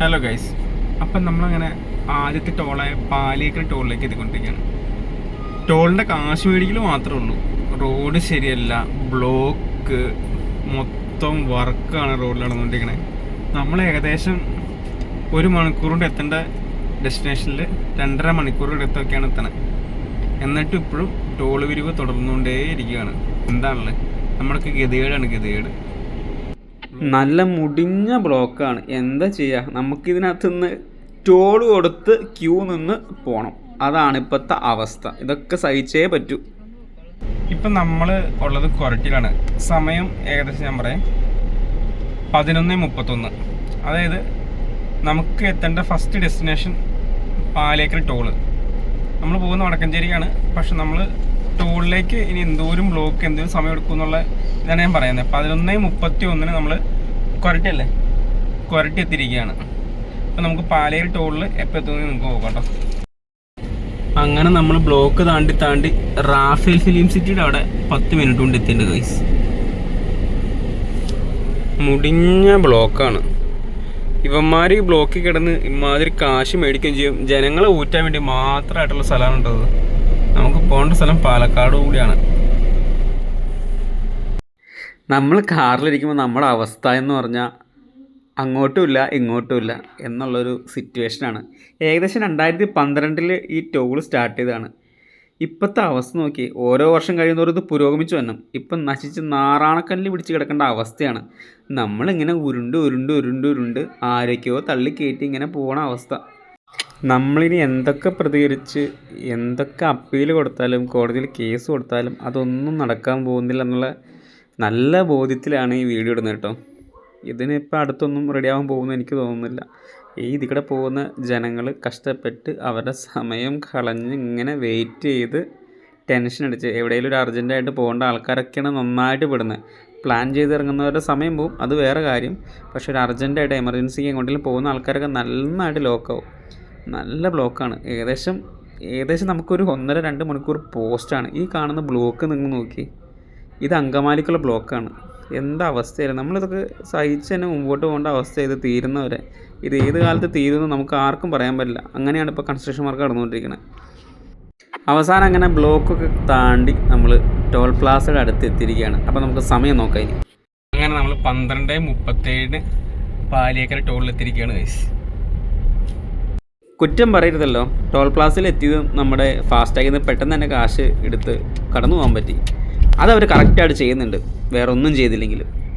Hello guys അപ്പം നമ്മളങ്ങനെ ആദ്യത്തെ ടോളായ പാലിയേക്കൽ ടോളിലേക്ക് എത്തിക്കൊണ്ടിരിക്കുകയാണ്. ടോളിന്റെ കാശ് മേടിക്കൽ മാത്രമേ ഉള്ളൂ. റോഡ് ശരിയല്ല ബ്ലോക്ക് മൊത്തം വർക്കാണ് റോഡിൽ നടന്നുകൊണ്ടിരിക്കണത് നമ്മൾ ഏകദേശം ഒരു മണിക്കൂർ കൊണ്ട് എത്തേണ്ട ഡെസ്റ്റിനേഷനിൽ രണ്ടര മണിക്കൂർ അടുത്തൊക്കെയാണ് എത്തണത് എന്നിട്ട് ഇപ്പോഴും ടോൾ വിരിവ് തുടർന്നുകൊണ്ടേ ഇരിക്കുകയാണ് എന്താണല്ലേ നമ്മൾക്ക് ഗതികേടാണ് ഗതികേട്. നല്ല മുടിഞ്ഞ ബ്ലോക്കാണ്. എന്താ ചെയ്യുക നമുക്കിതിനകത്ത് നിന്ന് ടോൾ കൊടുത്ത് ക്യൂ നിന്ന് പോകണം അതാണ് ഇപ്പോഴത്തെ അവസ്ഥ. ഇതൊക്കെ സഹിച്ചേ പറ്റൂ. ഇപ്പം നമ്മൾ ഉള്ളത് കൊരട്ടിലാണ് സമയം ഏകദേശം ഞാൻ പറയാം. പതിനൊന്ന് മുപ്പത്തൊന്ന്. അതായത് നമുക്ക് എത്തേണ്ട ഫസ്റ്റ് ഡെസ്റ്റിനേഷൻ പാലേക്കൽ ടോൾ. നമ്മൾ പോകുന്ന വടക്കഞ്ചേരിയാണ് പക്ഷെ നമ്മൾ ടോളിലേക്ക് ഇനി എന്തോരം ബ്ലോക്ക് എന്തോരം സമയം എടുക്കും എന്നുള്ള ഇതാണ് ഞാൻ പറയുന്നത്. പതിനൊന്ന് മുപ്പത്തി ഒന്നിന് നമ്മൾ കുരട്ടി അല്ലേ? കൊരട്ടി എത്തിയിരിക്കുകയാണ്. അപ്പം നമുക്ക് പാലേരി ടോളിൽ എപ്പോൾ എത്തുന്നത് നമുക്ക് നോക്കാം കേട്ടോ. അങ്ങനെ നമ്മൾ ബ്ലോക്ക് താണ്ടി താണ്ടി റാഫേൽ ഫിലിം സിറ്റിയുടെ അവിടെ പത്ത് മിനിറ്റ് കൊണ്ട് എത്തിയിട്ടുണ്ട് ഗൈസ് മുടിഞ്ഞ ബ്ലോക്കാണ് ഇവന്മാർ ഈ ബ്ലോക്കിൽ കിടന്ന് ഇമാതിരി കാശ് മേടിക്കുകയും ചെയ്യും. ജനങ്ങളെ ഊറ്റാൻ വേണ്ടി മാത്രമായിട്ടുള്ള സ്ഥലമാണ് ഉണ്ടത് നമുക്ക് പോകേണ്ട സ്ഥലം പാലക്കാട് കൂടിയാണ്. നമ്മൾ കാറിലിരിക്കുമ്പോൾ നമ്മുടെ അവസ്ഥ എന്ന് പറഞ്ഞാൽ അങ്ങോട്ടുമില്ല ഇങ്ങോട്ടുമില്ല എന്നുള്ളൊരു സിറ്റുവേഷനാണ്. ഏകദേശം രണ്ടായിരത്തി പന്ത്രണ്ടിൽ ഈ ടോൾ സ്റ്റാർട്ട് ചെയ്തതാണ്. ഇപ്പോഴത്തെ അവസ്ഥ നോക്കി ഓരോ വർഷം കഴിയുന്നവരും ഇത് പുരോഗമിച്ചു വന്നു. ഇപ്പം നശിച്ച് നാറാണക്കല്ലിൽ പിടിച്ച് കിടക്കേണ്ട അവസ്ഥയാണ്. നമ്മളിങ്ങനെ ഉരുണ്ട് ഉരുണ്ട് ഉരുണ്ട് ഉരുണ്ട് ആരൊക്കെയോ തള്ളി കയറ്റി ഇങ്ങനെ പോകണ അവസ്ഥ. നമ്മളിനി എന്തൊക്കെ പ്രതികരിച്ച് എന്തൊക്കെ അപ്പീൽ കൊടുത്താലും കോടതിയിൽ കേസ് കൊടുത്താലും അതൊന്നും നടക്കാൻ പോകുന്നില്ല എന്നുള്ള നല്ല ബോധ്യത്തിലാണ് ഈ വീഡിയോ ഇടുന്നത് കേട്ടോ. ഇതിനിപ്പോൾ അടുത്തൊന്നും റെഡിയാവാൻ പോകുമെന്ന് എനിക്ക് തോന്നുന്നില്ല. ഈ ഇതിക്കടെ പോകുന്ന ജനങ്ങൾ കഷ്ടപ്പെട്ട് അവരുടെ സമയം കളഞ്ഞ് ഇങ്ങനെ വെയിറ്റ് ചെയ്ത് ടെൻഷൻ അടിച്ച് എവിടെയെങ്കിലും ഒരു അർജന്റായിട്ട് പോകേണ്ട ആൾക്കാരൊക്കെയാണ് നന്നായിട്ട് പെടുന്നത്. പ്ലാൻ ചെയ്ത് ഇറങ്ങുന്നവരുടെ സമയം പോവും. അത് വേറെ കാര്യം. പക്ഷേ ഒരു അർജന്റായിട്ട് എമർജൻസിക്ക് എങ്ങോട്ടെങ്കിലും പോകുന്ന ആൾക്കാരൊക്കെ നന്നായിട്ട് ലോക്കാവും നല്ല ബ്ലോക്കാണ്. ഏകദേശം ഏകദേശം നമുക്കൊരു ഒന്നര രണ്ട് മണിക്കൂർ പോസ്റ്റാണ്. ഈ കാണുന്ന ബ്ലോക്ക് നിങ്ങൾ നോക്കി. ഇത് അങ്കമാലിക്കുള്ള ബ്ലോക്കാണ്. എന്താ അവസ്ഥയല്ല? നമ്മളിതൊക്കെ സഹിച്ച് തന്നെ മുമ്പോട്ട് പോകേണ്ട അവസ്ഥ ഇത് തീരുന്നവരെ. ഇത് ഏത് കാലത്ത് തീരുമെന്ന് നമുക്ക് ആർക്കും പറയാൻ പറ്റില്ല. അങ്ങനെയാണ് ഇപ്പോൾ കൺസ്ട്രക്ഷൻ വർക്ക് നടന്നുകൊണ്ടിരിക്കുന്നത് അവസാനം അങ്ങനെ ബ്ലോക്കൊക്കെ താണ്ടി നമ്മൾ ടോൾ പ്ലാസയുടെ അടുത്ത് എത്തിയിരിക്കുകയാണ്. അപ്പോൾ നമുക്ക് സമയം നോക്കാം അങ്ങനെ നമ്മൾ പന്ത്രണ്ട് മുപ്പത്തേഴിന് പാലിയേക്കര ടോളിൽ എത്തിയിരിക്കുകയാണ് ഗൈസ് കുറ്റം പറയരുതല്ലോ. ടോൾ പ്ലാസയിൽ എത്തിയതും നമ്മുടെ ഫാസ്റ്റാഗിൽ നിന്ന് പെട്ടെന്ന് തന്നെ കാശ് എടുത്ത് കടന്നു പോകാൻ പറ്റി. അതവർ കറക്റ്റായിട്ട് ചെയ്യുന്നുണ്ട്. വേറെ ഒന്നും ചെയ്തില്ലെങ്കിലും.